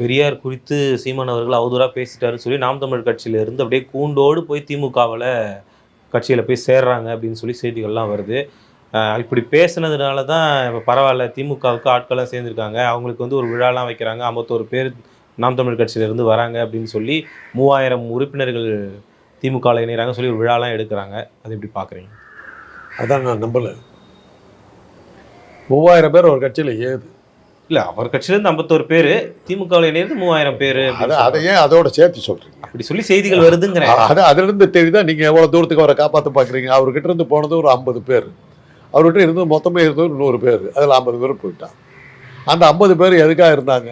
பெரியார் குறித்து சீமான் அவர்கள் அவதூறாக பேசிட்டாருன்னு சொல்லி நாம் தமிழ் கட்சியில் இருந்து அப்படியே கூண்டோடு போய் திமுகவில் கட்சியில் போய் சேர்றாங்க அப்படின்னு சொல்லி செய்திகள்லாம் வருது. இப்படி பேசுனதுனால தான் இப்போ பரவாயில்ல திமுகவுக்கு ஆட்கள்லாம் சேர்ந்துருக்காங்க. அவங்களுக்கு வந்து ஒரு விழாலாம் வைக்கிறாங்க. ஐம்பத்தோரு பேர் நாம் தமிழ் கட்சியிலேருந்து வராங்க அப்படின்னு சொல்லி மூவாயிரம் உறுப்பினர்கள் திமுகவில் இணைகிறாங்க சொல்லி ஒரு விழாலாம் எடுக்கிறாங்க. அது எப்படி பார்க்குறீங்க அதான் நான் நம்பலை. மூவாயிரம் பேர் ஒரு கட்சியில் ஏது இல்லை அவர் கட்சியிலேருந்து ஐம்பத்தோரு பேர் திமுகவில் இணையிறது மூவாயிரம் பேர் அதை அதை ஏன் அதோட சேர்த்து சொல்கிறீங்க அப்படி சொல்லி செய்திகள் வருதுங்கிறேன் அது அதிலிருந்து தெரியுதா? நீங்கள் எவ்வளோ தூரத்துக்கு அவரை காப்பாற்ற பார்க்குறீங்க? அவர்கிட்ட இருந்து போனது ஒரு ஐம்பது பேர். அவர்கிட்ட இருந்து மொத்தமே இருந்தது ஒரு நூறு பேர். அதில் ஐம்பது பேர் போயிட்டான் அந்த ஐம்பது பேர் எதுக்காக இருந்தாங்க?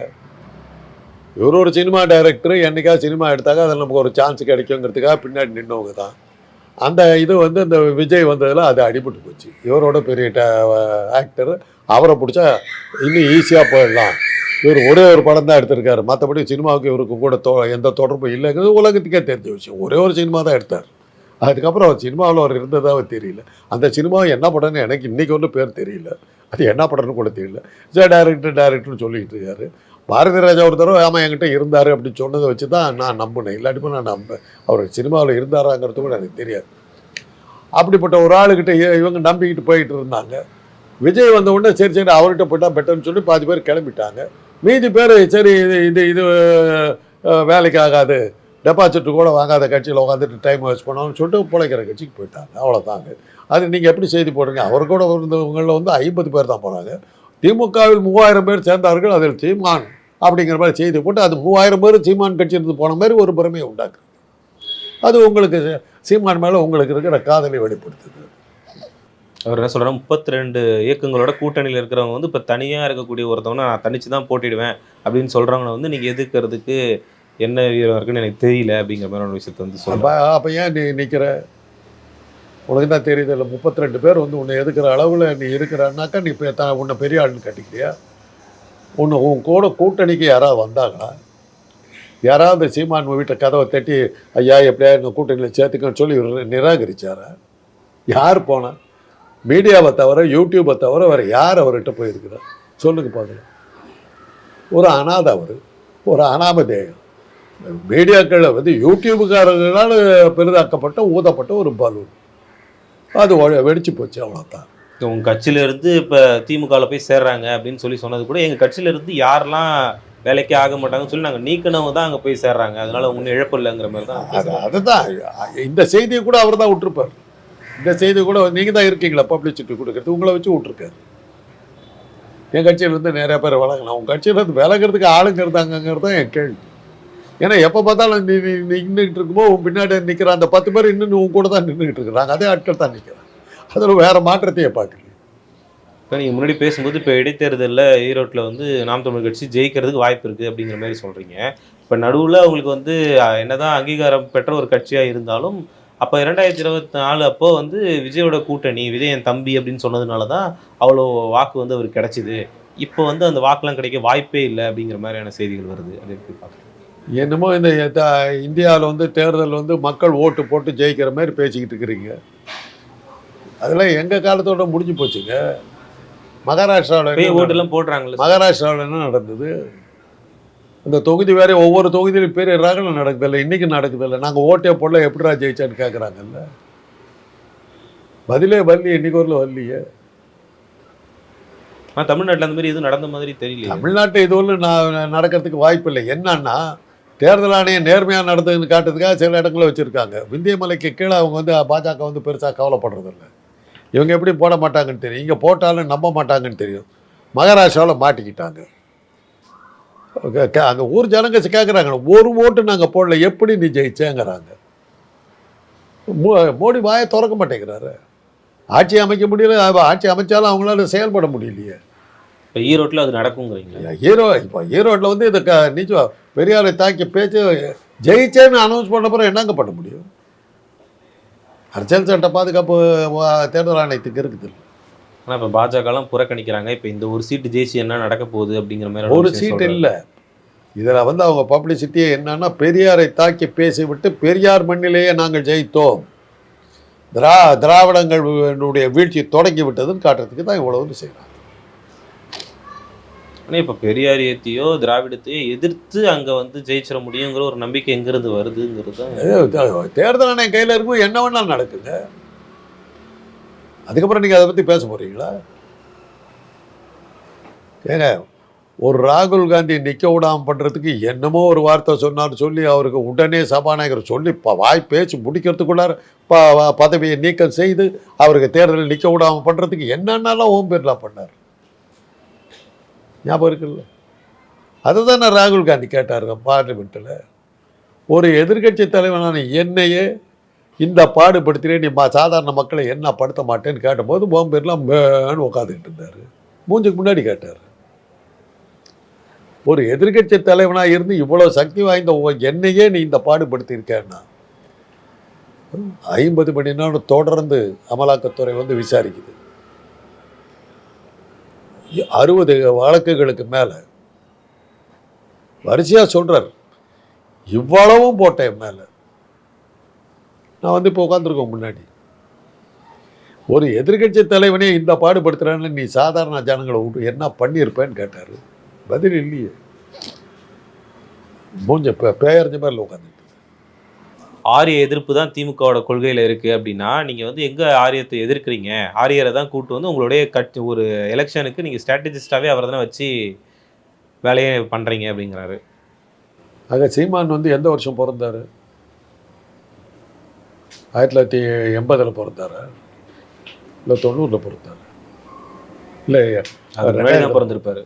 இவர் ஒரு சினிமா டைரக்டர் என்னைக்காவது சினிமா எடுத்தாங்க அதில் நமக்கு ஒரு சான்ஸ் கிடைக்குங்கிறதுக்காக பின்னாடி நின்னவங்க தான். அந்த இது வந்து இந்த விஜய் வந்ததில் அது அடிபட்டு போச்சு. இவரோட பெரிய ஆக்டர் அவரை பிடிச்சா இன்னும் ஈஸியாக போயிடலாம். இவர் ஒரே ஒரு படம் தான் எடுத்திருக்காரு. மற்றபடி சினிமாவுக்கு இவருக்கு கூட தொ எந்த தொடர்பும் இல்லைங்கிறது உலகத்துக்கே தெரிஞ்ச விஷயம். ஒரே ஒரு சினிமா தான் எடுத்தார். அதுக்கப்புறம் அவர் சினிமாவில் அவர் இருந்ததாக தெரியல. அந்த சினிமா என்ன படம்னு எனக்கு இன்றைக்கி ஒன்றும் பேர் தெரியல. அது என்ன படம்னு கூட தெரியல. சரி டேரக்டர் டேரக்டர்னு சொல்லிகிட்டு இருக்காரு. பாரதி ராஜா ஒரு தடவை ஆமாம் என்கிட்ட இருந்தார் அப்படின்னு சொன்னதை வச்சு தான் நான் நம்பினேன். இல்லாட்டி நான் நம்ப அவர் சினிமாவில் இருந்தாராங்கிறது கூட எனக்கு தெரியாது. அப்படிப்பட்ட ஒரு ஆளுக்கிட்ட இ- இவங்க நம்பிக்கிட்டு போயிட்டு இருந்தாங்க. விஜய் வந்த உடனே சரி சரி அவர்கிட்ட போட்டால் பெட்டர்னு சொல்லி பாதி பேர் கிளம்பிட்டாங்க. மீதி பேர் சரி இது இது இது வேலைக்கு ஆகாது. டெபாசிட் கூட வாங்காத கட்சியில் உட்காந்துட்டு டைம் வேஸ்ட் பண்ணோம்னு சொல்லிட்டு பிழைக்கிற கட்சிக்கு போயிட்டாங்க. அவ்வளோதாங்க அது நீங்கள் எப்படி செய்தி போடுறீங்க? அவர் கூட இருந்தவங்களில் வந்து ஐம்பது பேர் தான் போனாங்க. திமுகவில் மூவாயிரம் பேர் சேர்ந்தார்கள் அதில் சீமான் அப்படிங்கிற மாதிரி செய்தி போட்டு அது மூவாயிரம் பேர் சீமான் கட்சியிலிருந்து போன மாதிரி ஒரு பெருமையை உண்டாக்குது. அது உங்களுக்கு சீமான் மேலே உங்களுக்கு இருக்கிற காதலை வெளிப்படுத்துது. அவர் என்ன சொல்கிறார் முப்பத்தி ரெண்டு இயக்கங்களோட கூட்டணியில் இருக்கிறவங்க வந்து இப்போ தனியாக இருக்கக்கூடிய ஒருத்தவங்க நான் தனிச்சு தான் போட்டிடுவேன் அப்படின்னு சொல்கிறவங்கள வந்து நீங்கள் எதிர்க்கிறதுக்கு என்ன வீரம் இருக்குன்னு எனக்கு தெரியல அப்படிங்கிற மாதிரி ஒரு விஷயத்த வந்து அப்போ அப்போ ஏன் நீ நிற்கிற உனக்கு தான் தெரியுது? இல்லை முப்பத்தி ரெண்டு பேர் வந்து உன்னை எதுக்குற அளவில் நீ இருக்கிறன்னாக்கா நீ இப்போ தான் உன்னை பெரிய ஆளுன்னு கட்டிக்கிறியா உன்னை உன் கூட கூட்டணிக்கு யாராவது வந்தாங்களா? யாராவது சீமான் வீட்டை கதவை தட்டி ஐயா எப்படியா என்ன கூட்டணியில் சேர்த்துக்கன்னு சொல்லி இவரு நிராகரிச்சாரா? யார் போனால் மீடியாவை தவிர யூடியூப்பை தவிர வேறு யார் அவர்கிட்ட போயிருக்கிறார்? சொல்லுங்க பார்க்கலாம் ஒரு அனாதை அவர் ஒரு அனாமதேயம். மீடியாக்களில் வந்து யூடியூபுக்காரர்களால் பெரிதாக்கப்பட்ட ஊதப்பட்ட ஒரு பலூன். அது வெடிச்சு போச்சு அவ்வளோதான் உங்க கட்சியில இருந்து இப்போ திமுகவில் போய் சேர்றாங்க அப்படின்னு சொல்லி சொன்னது கூட எங்க கட்சியில இருந்து யாரெல்லாம் வேலைக்கே ஆக மாட்டாங்கன்னு சொல்லி நாங்க நீக்கினவங்க தான் அங்க போய் சேர்றாங்க. அதனால ஒன்றும் இழப்பு இல்லைங்கிற மாதிரி தான் அது அதுதான். இந்த செய்தியை கூட அவர் தான் விட்டுருப்பார். இந்த செய்தி கூட நீங்கள் தான் இருக்கீங்களா? பப்ளிசிட்டி கொடுக்கறது. உங்களை வச்சு விட்ருக்காரு என் கட்சியிலேருந்து நிறைய பேர் விலகலாம் உங்கள் கட்சியிலேருந்து விலகிறதுக்கு ஆளுங்க இருந்தாங்கங்கிறது தான் என் கேள்வி. ஏன்னா எப்போ பார்த்தாலும் நீ நீ நின்றுக்கிட்டு இருக்கும்போது உன் பின்னாடி நிற்கிற அந்த பத்து பேர் இன்னும் உன் கூட தான் நின்றுக்கிட்டு இருக்கிறாங்க. அதே ஆட்கள் தான் நிற்கிறாங்க அதில் வேறு மாற்றத்தையே பார்க்கல இப்போ நீங்கள் முன்னாடி பேசும்போது இப்போ இடைத்தேர்தலில் ஈரோட்டில் வந்து நாம் தமிழ் கட்சி ஜெயிக்கிறதுக்கு வாய்ப்பு இருக்குது அப்படிங்கிற மாதிரி சொல்கிறீங்க இப்போ நடுவில் அவங்களுக்கு வந்து என்னதான் அங்கீகாரம் பெற்ற ஒரு கட்சியாக இருந்தாலும் அப்போ இரண்டாயிரத்தி இருபத்தி நாலு அப்போ வந்து விஜயோட கூட்டணி விஜய் என் தம்பி அப்படின்னு சொன்னதுனால தான் அவ்வளோ வாக்கு வந்து அவருக்கு கிடைச்சிது. இப்போ வந்து அந்த வாக்குலாம் கிடைக்க வாய்ப்பே இல்லை அப்படிங்கிற மாதிரியான செய்திகள் வருது. அது எப்படி பார்க்குறீங்க? என்னமோ இந்த இந்தியாவில் வந்து தேர்தல் வந்து மக்கள் ஓட்டு போட்டு ஜெயிக்கிற மாதிரி பேசிக்கிட்டு இருக்கிறீங்க. அதெல்லாம் எங்கள் காலத்தோட முடிஞ்சு போச்சுங்க? மகாராஷ்டிராவில் ஓட்டெல்லாம் போடுறாங்கல்ல மகாராஷ்டிராவில் என்ன நடந்தது? இந்த தொகுதி வேற ஒவ்வொரு தொகுதியிலும் பெரிய ரகலம் நடக்குதில்ல இன்னைக்கு நடக்குதில்ல. நாங்கள் ஓட்டே போடல எப்படிடா ஜெயிச்சான்னு கேட்குறாங்கல்ல பதிலே வரலையே இன்னைக்கு வரல வரலையே. ஆனால் தமிழ்நாட்டில் அந்த மாதிரி எதுவும் நடந்த மாதிரி தெரியல தமிழ்நாட்டு இதுவரை நான் நடக்கிறதுக்கு வாய்ப்பு இல்லை. என்னன்னா தேர்தல் ஆணையம் நேர்மையாக நடந்ததுன்னு காட்டுறதுக்காக சில இடங்களில் வச்சுருக்காங்க. விந்தியமலைக்கு கீழே அவங்க வந்து பாஜக வந்து பெருசாக கவலைப்படுறதில்ல இவங்க எப்படி போட மாட்டாங்கன்னு தெரியும். இங்கே போட்டாலும் நம்ப மாட்டாங்கன்னு தெரியும். மகாராஷ்டிராவில் மாட்டிக்கிட்டாங்க. அந்த ஊர் ஜனங்க கேட்குறாங்க ஒரு ஓட்டு நாங்கள் போடல எப்படி நீ ஜெயிச்சேங்கிறாங்க. மோடி வாயை திறக்க மாட்டேங்கிறாரு. ஆட்சி அமைக்க முடியல ஆட்சி அமைச்சாலும் அவங்களால செயல்பட முடியலையே. இப்போ ஈரோட்டில் அது நடக்குங்கிறீங்களா? ஹீரோ இப்போ ஈரோட்டில் வந்து இந்த க நிச்சயம் பெரியாரை தாக்கி பேச்சு ஜெயிச்சேன்னு அனௌன்ஸ் பண்ண பிறகு என்னங்க பண்ண முடியும்? அரசியல் சட்ட பாதுகாப்பு தேர்தல் ஆணையத்துக்கு இருக்குது ஆனால் இப்போ பாஜகலாம் புறக்கணிக்கிறாங்க. இப்போ இந்த ஒரு சீட்டு ஜெயிச்சு என்ன நடக்க போகுது அப்படிங்கிற மாதிரி ஒரு சீட் இல்லை. இதில் வந்து அவங்க பப்ளிசிட்டியே என்னன்னா பெரியாரை தாக்கி பேசிவிட்டு பெரியார் மண்ணிலேயே நாங்கள் ஜெயித்தோம். திரா திராவிடங்களுடைய வீழ்ச்சி தொடங்கி விட்டதுன்னு காட்டுறதுக்கு தான் இவ்வளவு செய்கிறாங்க ஆனால் இப்போ பெரியாரியத்தையோ திராவிடத்தையோ எதிர்த்து அங்கே வந்து ஜெயிச்சிட முடியுங்கிற ஒரு நம்பிக்கை எங்கேருந்து வருதுங்கிறது தான் தேர்தல் ஆணையம் கையில் இருக்கும் என்ன வேணாலும் நடக்குங்க. அதுக்கப்புறம் நீங்கள் அதை பற்றி பேச போகிறீங்களா ஏங்க ஒரு ராகுல் காந்தி நிற்க விடாமல் பண்ணுறதுக்கு என்னமோ ஒரு வார்த்தை சொன்னார் சொல்லி அவருக்கு உடனே சபாநாயகர் சொல்லி வாய் பேச்சு முடிக்கிறதுக்குள்ளார ப பதவியை நீக்கம் செய்து அவருக்கு தேர்தலில் நிற்க விடாமல் பண்ணுறதுக்கு என்னென்னலாம் ஓம் பிர்லா பண்ணார்? ஞாபகம் இருக்குல்ல? அதுதானே ராகுல் காந்தி கேட்டார் பார்லிமெண்ட்டில் ஒரு எதிர்க்கட்சி தலைவனான என்னையே இந்த பாடுபடுத்தினே நீ மா- சாதாரண மக்களை என்ன படுத்த மாட்டேன்னு கேட்டபோது ஓம் பிர்லா மேன்னு உட்காந்துக்கிட்டு இருந்தார். மூஞ்சுக்கு முன்னாடி கேட்டார். ஒரு எதிர்க்கட்சி தலைவனாக இருந்து இவ்வளோ சக்தி வாய்ந்த என்னையே நீ இந்த பாடுபடுத்தியிருக்கேன்னா ஐம்பது மணி நேரம் தொடர்ந்து அமலாக்கத்துறை வந்து விசாரிக்குது. அறுபது வழக்குகளுக்கு மேலே வரிசையாக சொல்கிறார் இவ்வளவும் போட்டேன் மேலே. நான் வந்து இப்போ உட்காந்துருக்கோம் முன்னாடி. ஒரு எதிர்க்கட்சி தலைவனே இந்த பாடுபடுத்துறான்னு நீ சாதாரண ஜனங்களை விட்டு என்ன பண்ணியிருப்பேன்னு கேட்டார். பதில் இல்லையே. மூஞ்ச பே பேயறிஞ்ச மாதிரி உட்காந்துட்டு ஆரிய எதிர்ப்பு தான் திமுகவோட கொள்கையில் இருக்குது அப்படின்னா நீங்கள் வந்து எங்கே ஆரியத்தை எதிர்க்கிறீங்க? ஆரியரை தான் கூட்டு வந்து உங்களுடைய கட்சி ஒரு எலெக்ஷனுக்கு நீங்கள் ஸ்ட்ராட்டஜிஸ்டாகவே அவரை தானே வச்சு வேலையை பண்ணுறீங்க அப்படிங்கிறாரு. ஆக சீமான் வந்து எந்த வருஷம் பிறந்தார்? ஆயிரத்தி தொள்ளாயிரத்தி எண்பதில் பிறந்தாரா. இல்லை தொண்ணூறில் பிறந்தார். இல்லை தான் பிறந்திருப்பாரு.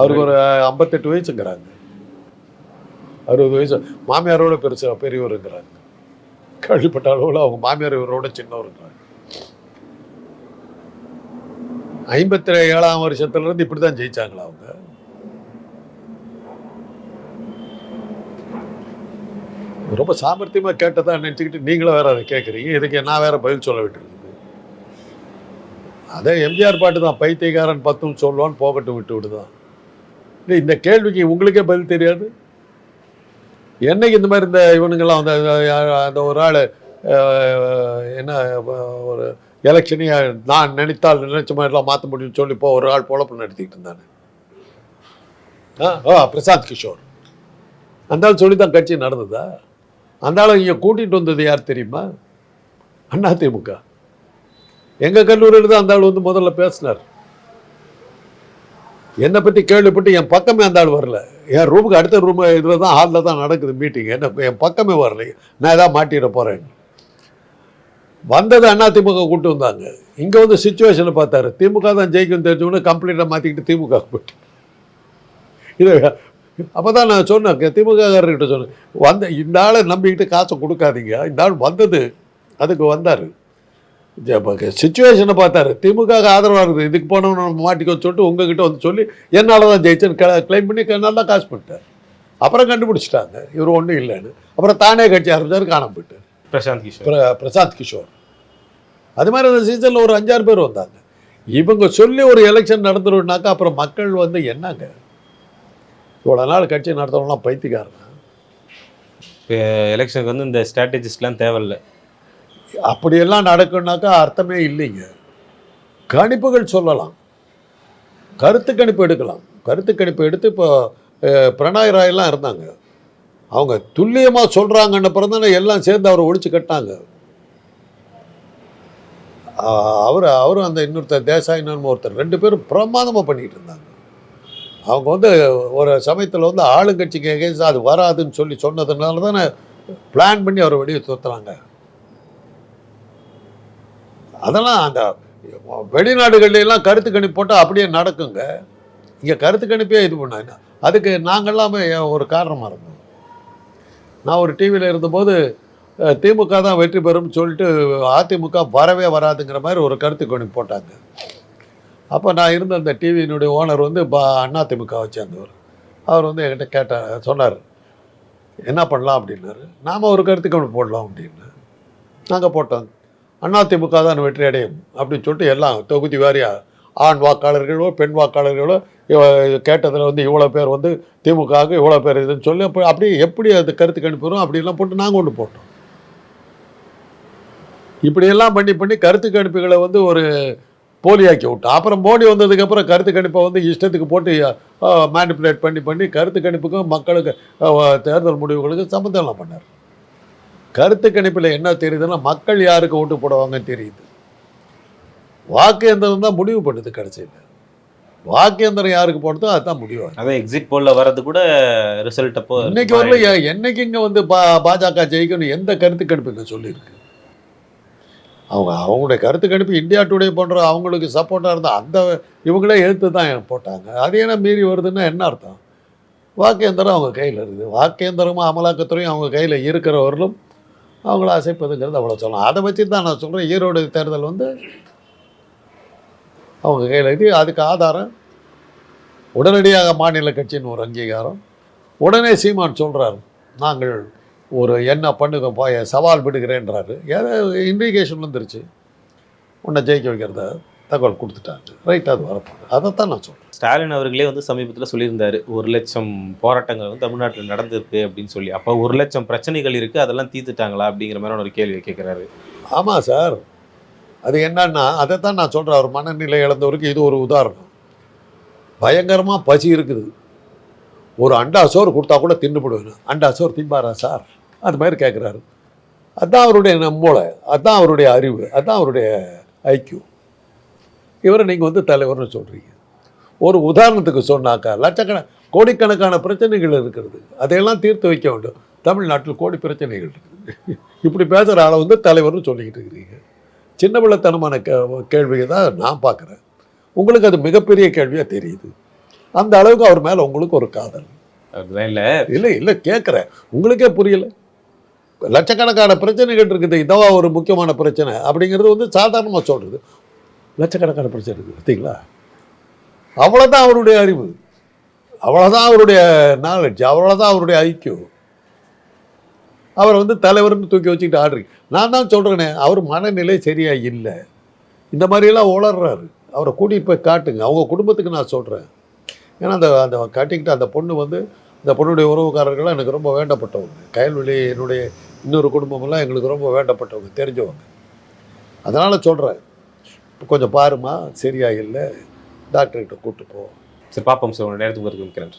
அவருக்கு ஒரு ஐம்பத்தெட்டு வயசுங்கிறாங்க. அறுபது வயசு. மாமியாரோட பெருசா பெரியவருங்கிறாங்க. கேள்விப்பட்ட அளவில் அவங்க மாமியார் இவரோட சின்னவருங்கிறாங்க. ஐம்பத்தி ஏழாம் வருஷத்துல இருந்து இப்படி தான் ஜெயிச்சாங்களா அவங்க? ரொம்ப சாமர்த்தியமாக கேட்டதா நினச்சிக்கிட்டு நீங்களும் வேற அதை கேட்குறீங்க இதுக்கு நான் வேற பதில் சொல்ல விட்டுருக்குது அதே எம்ஜிஆர் பாட்டு தான் பைத்தியக்காரன் பத்தும் சொல்லுவான் போகட்டும் விட்டு விடுதான். இல்லை, இந்த கேள்விக்கு உங்களுக்கே பதில் தெரியாது? என்னைக்கு இந்த மாதிரி இந்த இவனுங்கெல்லாம் அந்த அந்த ஒரு ஆள் என்ன ஒரு எலெக்ஷனையே நான் நினைத்தால் நினைச்ச மாதிரிலாம் மாற்ற முடியும்னு சொல்லி இப்போ ஒரு ஆள் பொழப்பு நடத்திக்கிட்டு இருந்தானே. ஆ ஆ பிரசாந்த் கிஷோர். அந்த ஆள் சொல்லி தான் கட்சி நடந்ததா? அந்தாலும் இங்கே கூட்டிகிட்டு வந்தது யார் தெரியுமா? அண்ணா திமுக. எங்கள் கல்லூரியில் தான் அந்த ஆள் வந்து முதல்ல பேசினார். என்னை பற்றி கேள்விப்பட்டு என் பக்கமே அந்த ஆள் வரல. என் ரூமுக்கு அடுத்த ரூம் இதில் தான் ஹாலில் தான் நடக்குது மீட்டிங் என்ன என் பக்கமே வரல. நான் எதாவது மாட்டிட போகிறேன் வந்தது அண்ணா திமுக கூட்டு வந்தாங்க. இங்கே வந்து சுச்சுவேஷனை பார்த்தாரு. திமுக தான் ஜெயிக்கும் தெரிஞ்சவொன்னே கம்ப்ளீட்டாக மாற்றிக்கிட்டு திமுக போயிட்டு இதை அப்போ தான் நான் சொன்னேன் திமுககாரர்கிட்ட சொன்னேன். வந்த இந்த ஆளை நம்பிக்கிட்டு காசை கொடுக்காதீங்க. இந்த ஆள் வந்தது அதுக்கு வந்தார். சுச்சுவேஷனை பார்த்தாரு. திமுக ஆதரவாக இருக்குது. இதுக்கு போனவங்க நம்ம மாட்டிக்க சொல்லிட்டு உங்ககிட்ட வந்து சொல்லி என்னால் தான் ஜெயிச்சேன்னு கிளைம் பண்ணி நல்லா காசு பண்ணிட்டார். அப்புறம் கண்டுபிடிச்சிட்டாங்க. இவர் ஒன்றும் இல்லைன்னு. அப்புறம் தானே கட்சி ஆரம்பிச்சார் காணாம போயிட்டார். பிரசாந்த் கிஷோர். பிர- பிரசாந்த் கிஷோர். அது மாதிரி அந்த சீசனில் ஒரு அஞ்சாறு பேர் வந்தாங்க. இவங்க சொல்லி ஒரு எலெக்ஷன் நடந்துருனாக்கா அப்புறம் மக்கள் வந்து என்னங்க? இவ்வளோ நாள் கட்சி நடத்துறவங்களாம் பைத்தியக்காரன்? இப்போ எலெக்ஷனுக்கு வந்து இந்த ஸ்ட்ராட்டஜிஸ்ட்லாம் தேவையில்ல. அப்படியெல்லாம் நடக்கும்னாக்கா அர்த்தமே இல்லைங்க. கணிப்புகள் சொல்லலாம். கருத்து கணிப்பு எடுக்கலாம். கருத்து கணிப்பு எடுத்து இப்போ பிரணாய் ராயெல்லாம் இருந்தாங்க. அவங்க துல்லியமாக சொல்கிறாங்கன்னு அப்புறம் தானே எல்லாம் சேர்ந்து அவரை ஒழிச்சு கட்டினாங்க. அவர் அவரும் அந்த இன்னொருத்தர் தேசாயின்னு ஒருத்தர் ரெண்டு பேரும் பிரமாதமாக பண்ணிட்டு இருந்தாங்க. அவங்க வந்து ஒரு சமயத்தில் வந்து ஆளுங்கட்சிக்கு எகேன்ஸ்ட் அது வராதுன்னு சொல்லி சொன்னதுனால தானே பிளான் பண்ணி அவரை வெளியே துரத்துறாங்க அதெல்லாம் அந்த வெளிநாடுகள்லாம் கருத்து கணிப்பு போட்டால் அப்படியே நடக்குங்க. இங்கே கருத்து கணிப்பே இது பண்ணாங்க அதுக்கு நாங்கள்லாமே ஒரு காரணமாக இருந்தோம். நான் ஒரு டிவியில் இருந்தபோது திமுக தான் வெற்றி பெறும்னு சொல்லிட்டு அதிமுக வரவே வராதுங்கிற மாதிரி ஒரு கருத்து கணிப்பு போட்டாங்க. அப்போ நான் இருந்த அந்த டிவியினுடைய ஓனர் வந்து பா அண்ணா திமுக சேர்ந்தவர். அவர் வந்து என்கிட்ட கேட்டார் சொன்னார் என்ன பண்ணலாம்? அப்படின்னாரு. நாம் ஒரு கருத்து கணிப்பு போடலாம் அப்படின்னு நாங்கள் போட்டோம். அதிமுக தான் வெற்றி அடையும் அப்படின்னு சொல்லிட்டு எல்லாம் தொகுதி வாரியாக ஆண் வாக்காளர்களோ பெண் வாக்காளர்களோ கேட்டதில் வந்து இவ்வளோ பேர் வந்து திமுகவுக்கு இவ்வளோ பேர் இதுன்னு சொல்லி அப்போ அப்படி எப்படி அது கருத்துக்கு அனுப்புகிறோம் அப்படிலாம் போட்டு நாங்கள் ஒன்று போட்டோம். இப்படியெல்லாம் பண்ணி பண்ணி கருத்துக்கணிப்புகளை வந்து ஒரு போலியாக்கி விட்டான் அப்புறம் மோடி வந்ததுக்கப்புறம் கருத்து கணிப்பை வந்து இஷ்டத்துக்கு போட்டு மேனிப்புலேட் பண்ணி பண்ணி கருத்து கணிப்புக்கும் மக்களுக்கு தேர்தல் முடிவுகளுக்கு சம்மந்தம் பண்ணார். கருத்து கணிப்பில் என்ன தெரியுதுன்னா மக்கள் யாருக்கு ஓட்டு போடுவாங்கன்னு தெரியுது. வாக்கு எந்திரம் தான் முடிவு பண்ணுது கடைசியில். வாக்கு எந்திரம் யாருக்கு போடுதோ அதுதான் முடிவு அதான் எக்ஸிட் போல்ல வர்றது கூட ரிசல்ட் அப்போ இன்னைக்கு வரல என்னைக்கு இங்கே வந்து பா பாஜக ஜெயிக்கணும் எந்த கருத்து கணிப்பு சொல்லியிருக்கு? அவங்க அவங்களுடைய கருத்து கணிப்பு இந்தியா டுடே போன்ற அவங்களுக்கு சப்போர்ட்டாக இருந்தால் அந்த இவங்களே எழுத்து தான் போட்டாங்க. அது என்ன மீறி வருதுன்னா என்ன அர்த்தம்? வாக்கேந்திரம் அவங்க கையில் இருக்குது. வாக்கேந்திரமும் அமலாக்கத்துறையும் அவங்க கையில் இருக்கிறவர்களும் அவங்கள அசைப்பதுங்கிறது அவ்வளோ சொல்லலாம். அதை வச்சு தான் நான் சொல்கிறேன் ஈரோடு தேர்தல் வந்து அவங்க கையில் இது. அதுக்கு ஆதாரம் உடனடியாக மாநில கட்சியின் ஒரு அங்கீகாரம். உடனே சீமான் சொல்கிறார் நாங்கள் ஒரு என்ன பண்ணுங்க போய சவால் விடுகிறேன்றாரு. ஏதோ இண்டிகேஷன் வந்துருச்சு. உன்னை ஜெயிக்க வைக்கிறத தகவல் கொடுத்துட்டாங்க. ரைட் அது வரப்போகுது. அதைத்தான் நான் சொல்கிறேன் ஸ்டாலின் அவர்களே வந்து சமீபத்தில் சொல்லியிருந்தாரு ஒரு லட்சம் போராட்டங்கள் வந்து தமிழ்நாட்டில் நடந்திருக்கு அப்படின்னு சொல்லி. அப்போ ஒரு லட்சம் பிரச்சனைகள் இருக்கு அதெல்லாம் தீர்த்துட்டாங்களா அப்படிங்கிற மாதிரி ஒரு கேள்வி கேட்குறாரு. ஆமாம் சார். அது என்னன்னா அதை தான் நான் சொல்கிறேன் அவர் மனநிலை இழந்தவருக்கு இது ஒரு உதாரணம். பயங்கரமாக பசி இருக்குது. ஒரு அண்டா சோறு கொடுத்தா கூட தின்னுபடுவேன். அண்டா சோறு திம்பாரா சார்? அது மாதிரி கேட்குறாரு அதுதான் அவருடைய நம் மூளை அதுதான் அவருடைய அறிவு அதுதான் அவருடைய ஐக்கியம் இவரை நீங்கள் வந்து தலைவர்னு சொல்கிறீங்க ஒரு உதாரணத்துக்கு சொன்னாக்கா லட்சக்கண கோடிக்கணக்கான பிரச்சனைகள் இருக்கிறது. அதையெல்லாம் தீர்த்து வைக்க வேண்டும். தமிழ்நாட்டில் கோடி பிரச்சனைகள் இருக்குது. இப்படி பேசுகிற ஆளை வந்து தலைவர்னு சொல்லிக்கிட்டு இருக்கிறீங்க. சின்ன பிள்ளைத்தனமான கே கேள்வியை தான் நான் பார்க்குறேன். உங்களுக்கு அது மிகப்பெரிய கேள்வியாக தெரியுது. அந்த அளவுக்கு அவர் மேலே உங்களுக்கு ஒரு காதல். இல்லை. இல்லை இல்லை கேட்குறேன் உங்களுக்கே புரியல. லட்சக்கணக்கான பிரச்சனைகள் இருக்குது. இதவா ஒரு முக்கியமான பிரச்சனை. அப்படிங்கிறது வந்து சாதாரணமாக சொல்கிறது லட்சக்கணக்கான பிரச்சனை இருக்குது பார்த்தீங்களா? அவ்வளோதான் அவருடைய அறிவு. அவ்வளோதான் அவருடைய நாலேஜ் அவ்வளோதான் அவருடைய ஐக்கியம் அவரை வந்து தலைவர்னு தூக்கி வச்சுக்கிட்டு ஆடுறீங்க. நான் தான் சொல்கிறேனே அவர் மனநிலை சரியாக இல்லை. இந்த மாதிரியெல்லாம் உளர்றாரு. அவரை கூட்டிகிட்டு போய் காட்டுங்க. அவங்க குடும்பத்துக்கு நான் சொல்கிறேன் ஏன்னா அந்த அந்த கட்டிக்கிட்ட அந்த பொண்ணு வந்து இந்த பொண்ணுடைய உறவுக்காரர்கள்லாம் எனக்கு ரொம்ப வேண்டப்பட்டவங்க. கயல்வெளி என்னுடைய இன்னொரு குடும்பமெல்லாம் எங்களுக்கு ரொம்ப வேண்டப்பட்டவங்க தெரிஞ்சவங்க. அதனால் சொல்கிறேன் கொஞ்சம் பாருமா சரியாக இல்லை டாக்டர்கிட்ட கூப்பிட்டு போ. சரி பார்ப்போம் சார். உங்க நேரத்துக்கு இருக்கிறேன்